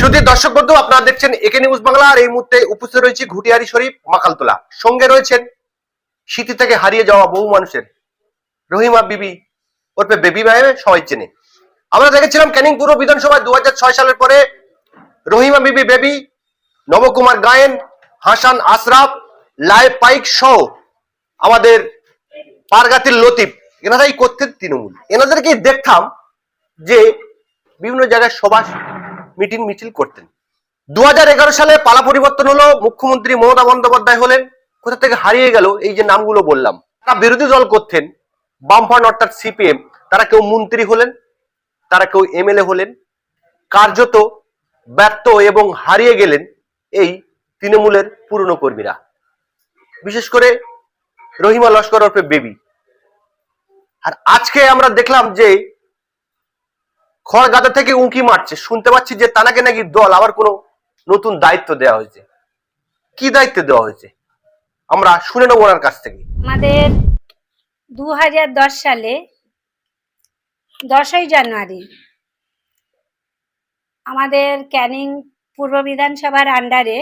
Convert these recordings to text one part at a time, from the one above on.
শুধু দর্শক বন্ধু, আপনারা দেখছেন একে নিউজ বাংলা, আর এই মুহূর্তে উপস্থিত রয়েছে ঘুটিয়ারি শরীফ মাকালতোলা সঙ্গে রয়েছেন স্মৃতি থেকে হারিয়ে যাওয়া বহু মানুষের। রহিমা বিবি ওরপে বেবি ভাইবে সবাই চেনে। আমরা দেখেছিলাম ক্যানিং পূর্ব বিধানসভায় দু সালের পরে রহিমা বিবি বেবি, নবকুমার গায়েন, হাসান আশরাফ লাইভ পাইক সহ আমাদের পারগাতির লতিফ, এনারাই করতেন তৃণমূল। এনাদেরকে দেখতাম যে বিভিন্ন জায়গায় সভা মিটিং মিছিল করতেন। দু সালে পালা পরিবর্তন হলো, মুখ্যমন্ত্রী মমতা বন্দ্যোপাধ্যায় হলেন, কোথা থেকে হারিয়ে গেল এই যে নামগুলো বললাম। তারা বিরোধী দল করতেন, বামফ্রন্ট অর্থাৎ সিপিএম, তারা কেউ মন্ত্রী হলেন, তারা কেউ এমএলএ হলেন, কার্যত ব্যর্থ এবং হারিয়ে গেলেন এই তৃণমূলের পুরনো কর্মীরা। বিশেষ করে রহিমা লস্কর ওরফে বেবি। আর আজকে আমরা দেখলাম যে খড় গাদা থেকে উঁকি মারছে। শুনতে পাচ্ছি যে তানাকে নাকি দল, আবার কোনো নতুন দায়িত্ব দেওয়া হয়েছে। কি দায়িত্ব দেওয়া হয়েছে? আমরা শুনে নেব ওনার কাছ থেকে। আমাদের দু হাজার দশ সালে দশই জানুয়ারি আমাদের ক্যানিং পূর্ব বিধানসভার আন্ডারে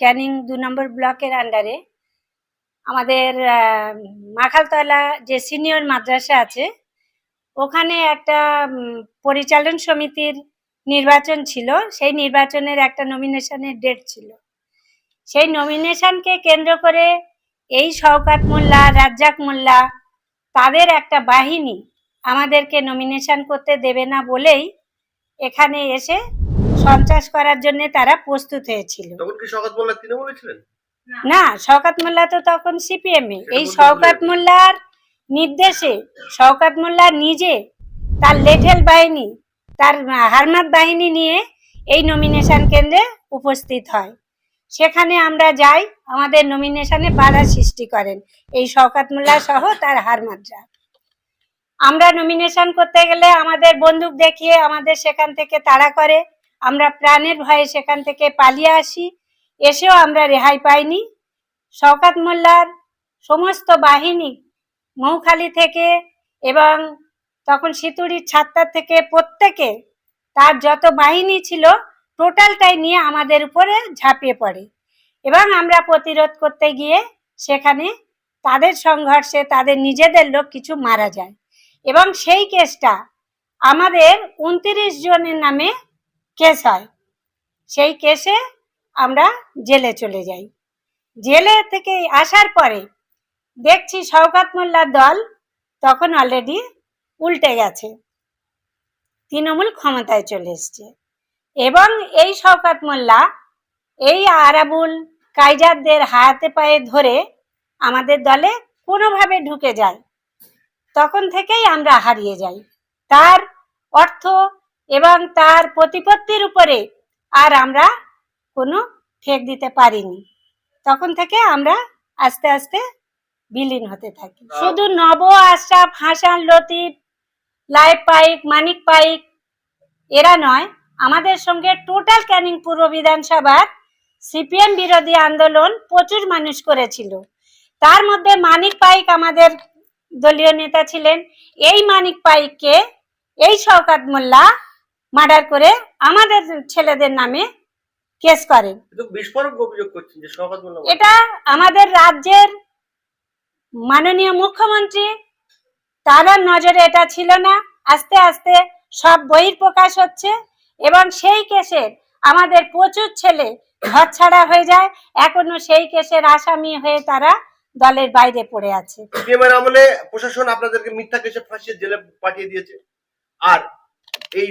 ক্যানিং দু নম্বর ব্লকের আন্ডারে আমাদের মাখালতলা যে সিনিয়র মাদ্রাসা আছে ওখানে একটা পরিচালন সমিতির নির্বাচন ছিল। সেই নির্বাচনের একটা নমিনেশনের ডেট ছিল। সেই নমিনেশনকে কেন্দ্র করে এই শওকাত মোল্লা রাজ্জাক মোল্লা তাদের একটা বাহিনী আমাদেরকে নমিনেশন করতে দেবে না বলেই এখানে এসে সন্ত্রাস করার জন্য তারা প্রস্তুত হয়েছিল। না শওকাত মোল্লা তো তখন সিপিএম এই শওকাত মোল্লার নির্দেশে শওকাত মোল্লা নিজে তার লেঠেল বাহিনী, তার হারমাত বাহিনী নিয়ে এই নমিনেশন কেন্দ্রে উপস্থিত হয়। সেখানে আমরা যাই, আমাদের নমিনেশনে বাধা সৃষ্টি করেন এই শওকাত মোল্লা সহ তার হারমাতরা। আমরা নমিনেশন করতে গেলে আমাদের বন্দুক দেখিয়ে আমাদের সেখান থেকে তাড়া করে, আমরা প্রাণের ভয়ে সেখান থেকে পালিয়ে আসি। এসেও আমরা রেহাই পাইনি। শওকাত মোল্লার সমস্ত বাহিনী মৌখালি থেকে এবং তখন সিতুড়ির ছাত্তার থেকে প্রত্যেকে তার যত বাহিনী ছিল, টোটালটাই নিয়ে আমাদের উপরে ঝাঁপিয়ে পড়ে। এবং আমরা প্রতিরোধ করতে গিয়ে সেখানে তাদের সংঘর্ষে তাদের নিজেদের লোক কিছু মারা যায়। এবং সেই কেসটা আমাদের উনত্রিশ জনের নামে কেস হয়। সেই কেসে আমরা জেলে চলে যাই। জেলে থেকে আসার পরে দেখছি শওকাত মোল্লার দল তখন অলরেডি উল্টে গেছে। তৃণমূল ক্ষমতায় চলে এসছে। এবং এই শওকাত মোল্লা, এই আরাবুল কাইজারদের হাতে পায়ে ধরে আমাদের দলে কোনোভাবে ঢুকে যায়, তখন থেকেই আমরা হারিয়ে যাই। তার অর্থ এবং তার প্রতিপত্তির উপরে আর আমরা কোনো ঠেক দিতে পারিনি। তখন থেকে আমরা আস্তে আস্তে বিলীন হতে থাকে। শুধু নব আশরাফ হাসান লতিফ লাইফ পাইক মানিক পাইক এরা নয় আমাদের সঙ্গে টোটাল ক্যানিং পূর্ব বিধানসভার সিপিএম বিরোধী আন্দোলন প্রচুর মানুষ করেছিল। তার মধ্যে মানিক পাইক আমাদের দলীয় নেতা ছিলেন। এই মানিক পাইককে এই শওকাত মোল্লা মার্ডার করে আমাদের ছেলেদের নামে কেস করেন। এটা আমাদের রাজ্যের মাননীয় মুখ্যমন্ত্রী তার নজরে এটা ছিল না। আস্তে আস্তে সব বহির প্রকাশ হচ্ছে এবং সেই কেসের আমাদের প্রচুর ছেলে ঘর ছাড়া হয়ে যায়। এখনও সেই কেসের আসামি হয়ে তারা দলের বাইরে পড়ে আছে। সিপিএম এর আমলে প্রশাসন আপনাদেরকে মিথ্যা কেসে ফাঁসিয়ে জেলে পাঠিয়ে দিয়েছে। আর এই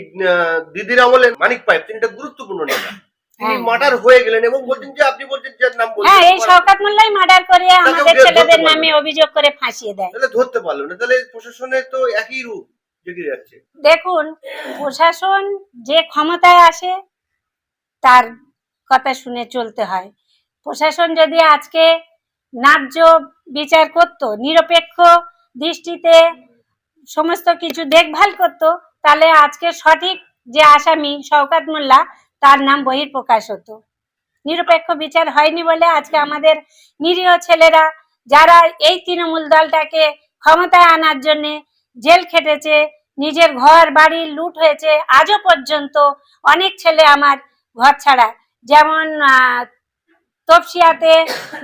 দিদির আমলে মানিক পাইপ, তিনি গুরুত্বপূর্ণ নেতা। তিনি হ্যাঁ। মার্ডার হয়ে গেলেন এবং বলছেন যে আপনি বলছেন যে নাম বলছেন। হ্যাঁ এই শওকাত মোল্লাই মার্ডার করে আমাদের ছেলেদের নামে অভিযোগ করে ফাঁসিয়ে দেয়। তাহলে ধরতে পারল না। তাহলে প্রশাসনের তো একই রূপ যাচ্ছে। দেখুন প্রশাসন যে ক্ষমতায় আসে তার কথা শুনে চলতে হয়। প্রশাসন যদি আজকে ন্যায্য বিচার করত নিরপেক্ষ দৃষ্টিতে সমস্ত কিছু দেখভাল করত তাহলে আজকে সঠিক যে আসামি শওকাত মোল্লা তার নাম বহির প্রকাশ হতো। নিরপেক্ষ বিচার হয়নি বলে আজকে আমাদের নিরীহ ছেলেরা যারা এই তৃণমূল দলটাকে ক্ষমতায় আনার জন্যে জেল খেটেছে নিজের ঘর বাড়ি লুট হয়েছে আজও পর্যন্ত অনেক ছেলে আমার ঘর ছাড়া। যেমন তপসিয়াতে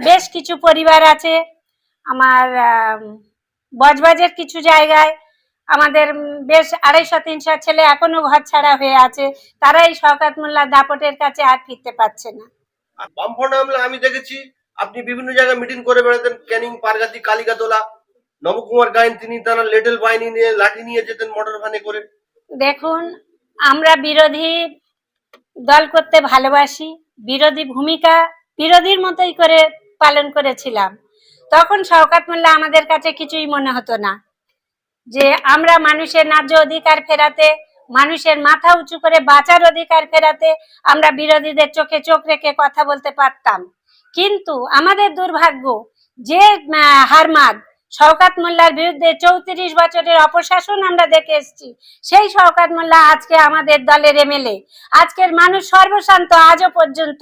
বেশ কিছু পরিবার আছে আমার আম, বজবাজের কিছু জায়গায় আমাদের বেশ আড়াইশো তিনশো ছেলে এখনও ঘর ছাড়া হয়ে আছে। তারাই শওকাত মোল্লা দাপটের কাছে আর ফিরতে পারছে না। বামফ্রন্ট আমলে আমি দেখেছি আপনি বিভিন্ন জায়গায় মিটিং করে বেড়াতেন ক্যানিং পারগাতি কালিকাতলা নবকুমার গায়েন তিনি তারা লেটেল বাহিনী নিয়ে লাঠি নিয়ে যেতেন মোটর ভ্যানে করে। দেখুন আমরা বিরোধী দল করতে ভালোবাসি বিরোধী ভূমিকা বিরোধীর মতোই করে পালন করেছিলাম। তখন শওকাত মোল্লা আমাদের কাছে কিছুই মনে হতো না। যে আমরা মানুষের ন্যায্য অধিকার ফেরাতে, মানুষের মাথা উঁচু করে বাঁচার অধিকার ফেরাতে আমরা বিরোধীদের চোখে চোখ রেখে কথা বলতে পারতাম। কিন্তু আমাদের দুর্ভাগ্য যে হারমাদ শওকাত মোল্লার বিরুদ্ধে চৌত্রিশ বছরের অপশাসন আমরা দেখে এসেছি। সেই শওকাত মোল্লা আজকে আমাদের দলের এমএলএ। আজকের মানুষ সর্বশান্ত আজও পর্যন্ত,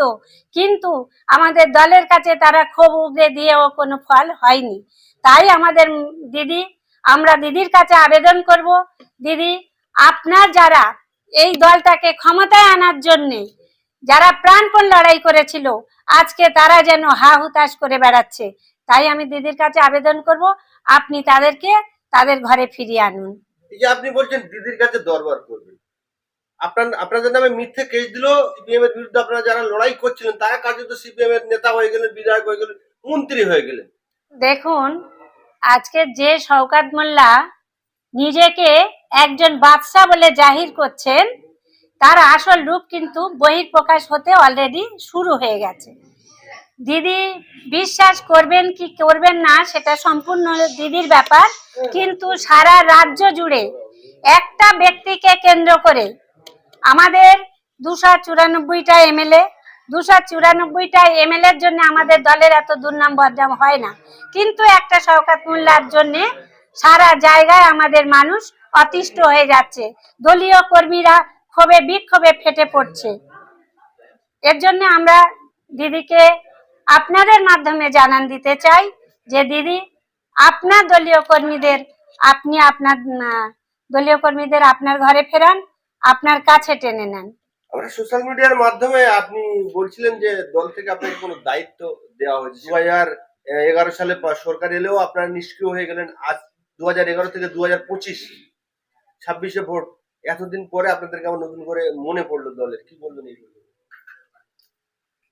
কিন্তু আমাদের দলের কাছে তারা ক্ষোভ উগড়ে দিয়েও কোনো ফল হয়নি। তাই আমাদের দিদি আমরা দিদির কাছে আবেদন করব। দিদি আপনার যারা এই দলটাকে ক্ষমতায় আনার জন্যে যারা প্রাণপণ লড়াই করেছিল আজকে তারা যেন হা হুতাশ করে বেড়াচ্ছে তাই আমি দিদির কাছে আবেদন করব। আপনি তাদেরকে তাদের ঘরে ফিরিয়ে আনুন। এই যে আপনি বলছেন দিদির কাছে দরবার করবেন আপনার আপনাদের নামে মিথ্যে কেস দিল সিপিএম এর বিরুদ্ধে আপনারা যারা লড়াই করছিলেন তারা কার্যত সিপিএম এর নেতা হয়ে গেলেন বিধায়ক হয়ে গেলেন মন্ত্রী হয়ে গেলেন। দেখুন আজকে যে শওকাত মোল্লা নিজেকে একজন বাদশাহ বলে জাহির করছেন, তার আসল রূপ কিন্তু বহিঃপ্রকাশ হতে অলরেডি শুরু হয়ে গেছে। দিদি বিশ্বাস করবেন কি করবেন না, সেটা সম্পূর্ণ দিদির ব্যাপার। কিন্তু সারা রাজ্য জুড়ে একটা ব্যক্তিকে কেন্দ্র করে আমাদের দুশো চুরানব্বইটা এমএলএ দুশো চুরানব্বইটা এমএলএ এর জন্য আমাদের দলের এত দুর্নাম বদনাম হয় না। কিন্তু একটা শওকাত মোল্লার জন্য সারা জায়গায় আমাদের মানুষ অতিষ্ঠ হয়ে যাচ্ছে। দলীয় কর্মীরা ক্ষোভে, বিক্ষোভে ফেটে পড়ছে। এর জন্য আমরা দিদিকে আপনাদের মাধ্যমে জানান দিতে চাই যে, দিদি, আপনার দলীয় কর্মীদের, আপনি আপনার দলীয় কর্মীদের আপনার ঘরে ফেরান, আপনার কাছে টেনে নেন। আমরা সোশ্যাল মিডিয়ার মাধ্যমে আপনি বলছিলেন যে দল থেকে আপনাকে কোনো দায়িত্ব দেওয়া হয়েছে। দু হাজার এগারো সালে সরকার এলেও আপনারা নিষ্ক্রিয় হয়ে গেলেন। আজ দু হাজার এগারো থেকে দু হাজার পঁচিশ, ছাব্বিশে ভোট। এতদিন পরে আপনাদেরকে আবার নতুন করে মনে পড়ল দলের। কি বলবেন এই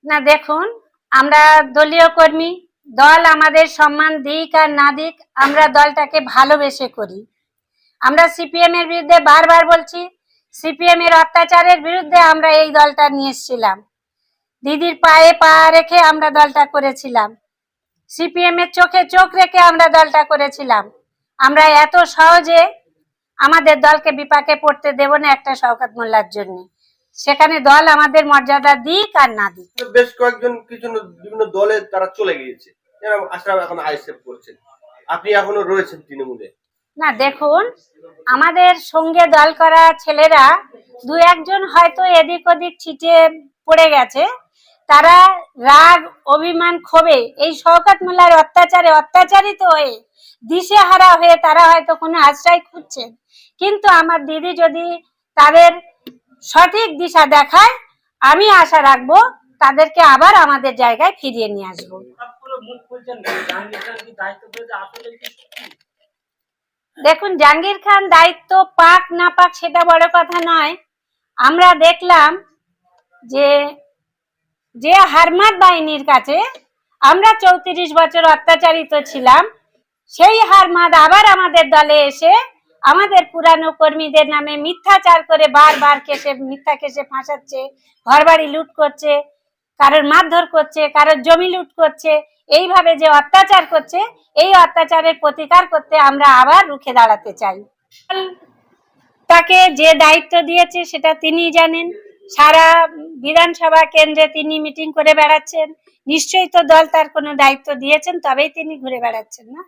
না, দেখুন, আমরা দলীয় কর্মী, দল আমাদের সম্মান দিক আর না দিক, আমরা দলটাকে ভালোবেসে করি। আমরা সিপিএম এর বিরুদ্ধে বারবার বলছি সিপিএম এর অত্যাচারের বিরুদ্ধে আমরা এই দলটা নিয়ে এসেছিলাম। দিদির পায়ে পা রেখে আমরা দলটা করেছিলাম। সিপিএম এর চোখে চোখ রেখে আমরা দলটা করেছিলাম। আমরা এত সহজে আমাদের দলকে বিপাকে পড়তে দেব না একটা শওকত মোল্লার জন্য। সেখানে দল আমাদের মর্যাদা দিক আর না দিক। বেশ কয়েকজন কিছু বিভিন্ন দলে তারা চলে গিয়েছে। আশরাফ এখন আইসেফ করছেন আপনি এখনও রয়েছেন তৃণমূলে। না, দেখুন, আমাদের সঙ্গে দল করা ছেলেরা দু একজন হয়তো এদিক ওদিক ছিটিয়ে পড়ে গেছে। তারা রাগ, অভিমান ক্ষোভে, এই শওকত মোল্লার অত্যাচারে অত্যাচারিত হয়ে দিশেহারা হয়ে তারা হয়তো কোনো আশ্রয় খুঁজছেন কিন্তু আমার দিদি যদি তাদের সঠিক দিশা দেখায়, আমি আশা রাখব তাদেরকে আবার আমাদের জায়গায় ফিরিয়ে নিয়ে আসব। দেখুন, জাহাঙ্গীর খান দায়িত্ব পাক না পাক সেটা বড় কথা নয়। আমরা দেখলাম যে যে হারমাত বাহিনীর কাছে আমরা চৌত্রিশ বছর অত্যাচারিত ছিলাম, সেই হারমাদ আবার আমাদের দলে এসে আমাদের পুরানো কর্মীদের নামে মিথ্যাচার করে বারবার কেসে, মিথ্যা কেসে ফাঁসাচ্ছে, ঘরবাড়ি লুট করছে, কারোর মারধর করছে, কারোর জমি লুট করছে। এইভাবে যে অত্যাচার করছে, এই অত্যাচারের প্রতিকার করতে আমরা আবার রুখে দাঁড়াতে চাই। তাকে যে দায়িত্ব দিয়েছে সেটা তিনি জানেন। সারা বিধানসভা কেন্দ্রে তিনি মিটিং করে বেড়াচ্ছেন। নিশ্চয়ই তো দল তার কোনো দায়িত্ব দিয়েছেন, তবেই তিনি ঘুরে বেড়াচ্ছেন না।